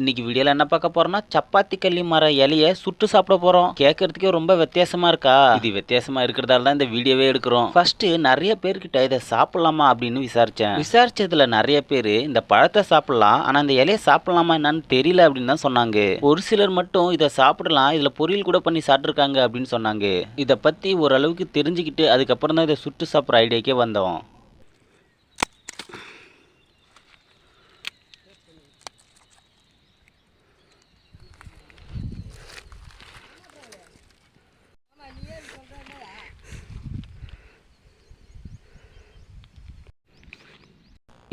இன்னைக்கு வீடியோல என்ன பார்க்க போறோம்னா சப்பாத்தி கள்ளி மர இலைய சுட்டு சாப்பிட போறோம். கேட்கறதுக்கே ரொம்ப வித்தியாசமா இருக்கா? இது வித்தியாசமா இருக்கிறதால தான் இந்த வீடியோவே எடுக்கிறோம். ஃபர்ஸ்ட் நிறைய பேர்கிட்ட இதை சாப்பிடலாமா அப்படின்னு விசாரிச்சேன். விசாரிச்சதுல நிறைய பேர் இந்த பழத்தை சாப்பிடலாம் ஆனா இந்த இலையை சாப்பிடலாமா என்னன்னு தெரியல அப்படின்னு தான் சொன்னாங்க. ஒரு சிலர் மட்டும் இதை சாப்பிடலாம் இதுல பொரியல் கூட பண்ணி சாப்பிட்ருக்காங்க அப்படின்னு சொன்னாங்க. இதை பத்தி ஓரளவுக்கு தெரிஞ்சுக்கிட்டு அதுக்கப்புறம் தான் இதை சுட்டு சாப்பிட்ற ஐடியாக்கே வந்தோம்.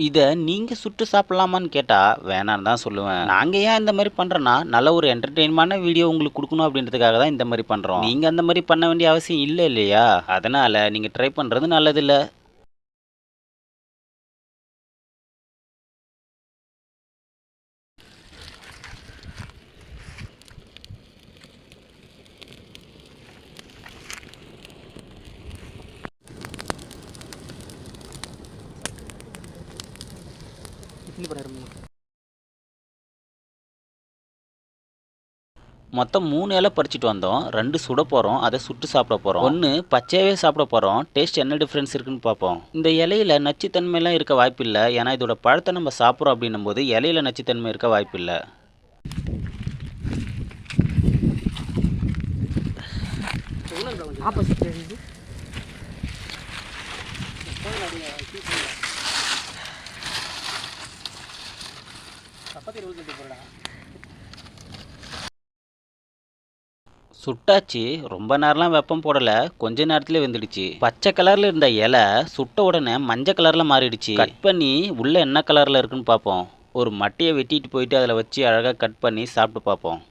இதை நீங்கள் சுட்டு சாப்பிட்லாமான்னு கேட்டால் வேணான்னு தான் சொல்லுவேன். நாங்கள் ஏன் இந்த மாதிரி பண்ணுறோன்னா நல்ல ஒரு என்டர்டெயின்மான வீடியோ உங்களுக்கு கொடுக்கணும் அப்படின்றதுக்காக தான் இந்த மாதிரி பண்ணுறோம் நீங்கள் அந்த மாதிரி பண்ண வேண்டிய அவசியம் இல்லை இல்லையா? அதனால் நீங்கள் ட்ரை பண்ணுறது நல்லதில்லை. மொத்தம் மூணு இலை பறிச்சுட்டு வந்தோம். ரெண்டு சுட போகிறோம் அதை சுட்டு சாப்பிட போகிறோம் ஒன்று பச்சையாகவே சாப்பிட போகிறோம் டேஸ்ட் என்ன டிஃப்ரென்ஸ் இருக்குன்னு பார்ப்போம். இந்த இலையில நச்சுத்தன்மைலாம் இருக்க வாய்ப்பில்லை. ஏன்னா இதோட பழத்தை நம்ம சாப்பிட்றோம் அப்படின்னும் போது இலையில நச்சுத்தன்மை இருக்க வாய்ப்பில்லை. ஆப்போசிட் இருந்து சுட்டாச்சு. ரொம்ப நேரம்லாம் வெப்பம் போடல. கொஞ்ச நேரத்துல வெந்துடுச்சு. பச்சை கலர்ல இருந்த இலை சுட்ட உடனே மஞ்சள் கலர்ல மாறிடுச்சு. கட் பண்ணி உள்ள என்ன கலர்ல இருக்குன்னு பார்ப்போம். ஒரு மட்டையை வெட்டிட்டு போயிட்டு அதில் வச்சு அழகாக கட் பண்ணி சாப்பிட்டு பார்ப்போம்.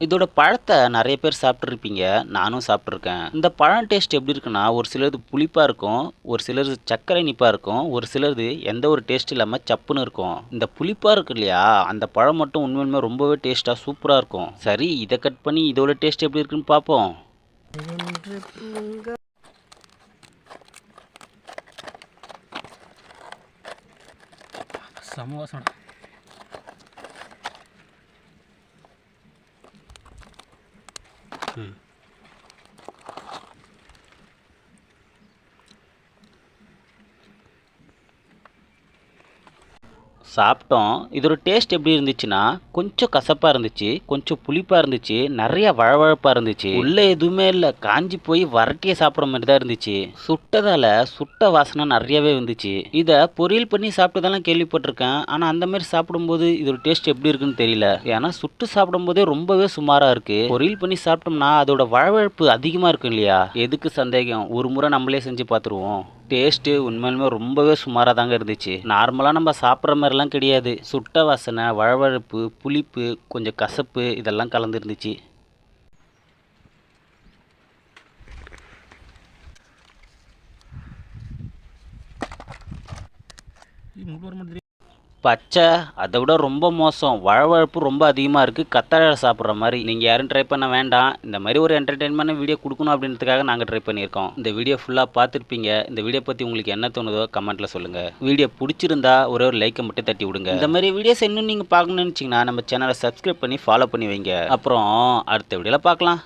இதோட பழத்தை நிறைய பேர் சாப்பிட்ருப்பீங்க நானும் சாப்பிட்ருக்கேன் இந்த பழம் டேஸ்ட் எப்படி இருக்குன்னா ஒரு சிலது புளிப்பாக இருக்கும் ஒரு சிலது சர்க்கரை இனிப்பாக இருக்கும் ஒரு சிலது எந்த ஒரு டேஸ்ட் இல்லாமல் சப்புன்னு இருக்கும். இந்த புளிப்பாக இருக்கு இல்லையா அந்த பழம் மட்டும் உண்மையுமே ரொம்பவே டேஸ்ட்டாக சூப்பராக இருக்கும். சரி இதை கட் பண்ணி இதோட டேஸ்ட் எப்படி இருக்குன்னு பார்ப்போம் சமோசம் Hmm. சாப்பிட்டோம். இதோட டேஸ்ட் எப்படி இருந்துச்சுன்னா கொஞ்சம் கசப்பாக இருந்துச்சு கொஞ்சம் புளிப்பாக இருந்துச்சு நிறைய வழவழப்பாக இருந்துச்சு. உள்ளே எதுவுமே இல்லை. காஞ்சி போய் வரட்டியை சாப்பிட்ற மாதிரி தான் இருந்துச்சு. சுட்டதால் சுட்ட வாசனை நிறையவே வந்துச்சு. இதை பொரியல் பண்ணி சாப்பிட்டதெல்லாம் கேள்விப்பட்டிருக்கேன். ஆனால் அந்த மாதிரி சாப்பிடும்போது இதோட டேஸ்ட் எப்படி இருக்குன்னு தெரியல. ஏன்னா சுட்டு சாப்பிடும்போதே ரொம்பவே சுமாராக இருக்குது பொரியல் பண்ணி சாப்பிட்டோம்னா அதோட வழவழப்பு அதிகமாக இருக்கும் இல்லையா? எதுக்கு சந்தேகம்? ஒரு முறை நம்மளே செஞ்சு பார்த்துருவோம். டேஸ்ட்டு உண்மையிலுமே ரொம்பவே சுமாராக தாங்க இருந்துச்சு. நார்மலாக நம்ம சாப்பிட்ற மாதிரிலாம் கிடையாது. சுட்ட வாசனை வழவழப்பு புளிப்பு கொஞ்சம் கசப்பு இதெல்லாம் கலந்துருந்துச்சு. மாதிரி பச்சை அதை விட ரொம்ப மோசம். வழவழப்பு ரொம்ப அதிகமாக இருக்குது கத்தாழை சாப்பிட்ற மாதிரி. நீங்கள் யாரும் ட்ரை பண்ண வேண்டாம். இந்த மாதிரி ஒரு என்டர்டெயின்மெண்ட் வீடியோ கொடுக்கணும் அப்படின்றதுக்காக நாங்கள் ட்ரை பண்ணியிருக்கோம். இந்த வீடியோ ஃபுல்லாக பார்த்துருப்பீங்க. இந்த வீடியோ பற்றி உங்களுக்கு என்ன தோணுதோ கமெண்ட்டில் சொல்லுங்கள் வீடியோ பிடிச்சிருந்தா ஒரே ஒரு லைக்கை மட்டும் தட்டி விடுங்க. இந்த மாதிரி வீடியோஸ் இன்னும் நீங்கள் பார்க்கணும்னு நினச்சிங்கன்னா நம்ம சேனலை சப்ஸ்கிரைப் பண்ணி ஃபாலோ பண்ணி வைங்க. அப்புறம் அடுத்த வீடியோவில் பார்க்கலாம்.